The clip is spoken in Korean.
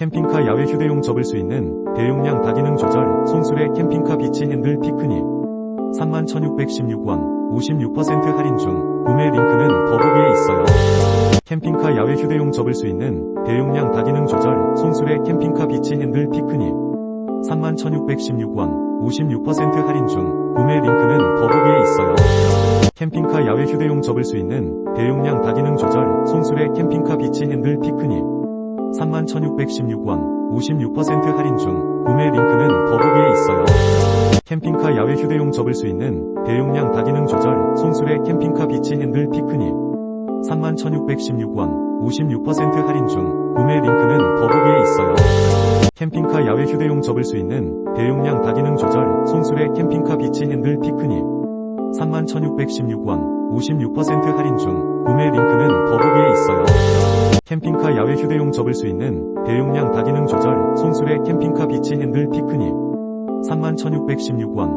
캠핑카 야외 휴대용 접을 수 있는 대용량 다기능 조절 손수레 캠핑카 비치 핸들 피크닉 31,616원 56% 할인 중 구매 링크는 더보기에 있어요. 캠핑카 야외 휴대용 접을 수 있는 대용량 다기능 조절 손수레 캠핑카 비치 핸들 피크닉 31,616원 56% 할인 중 구매 링크는 더보기에 있어요. 캠핑카 야외 휴대용 접을 수 있는 대용량 다기능 조절 손수레 캠핑카 비치 핸들 피크닉 31,616원 56% 할인 중 구매 링크는 더보기에 있어요. 캠핑카 야외 휴대용 접을 수 있는 대용량 다기능 조절 손수레 캠핑카 비치 핸들 피크닉 31,616원 56% 할인 중 구매 링크는 더보기에 있어요. 캠핑카 야외 휴대용 접을 수 있는 대용량 다기능 조절 손수레 캠핑카 비치 핸들 피크닉 31,616원 56% 할인 중 구매 링크는 더보기에 있어요. 캠핑카 야외 휴대용 접을 수 있는 대용량 다기능 조절 손수레 캠핑카 비치 핸들 피크닉 31,616원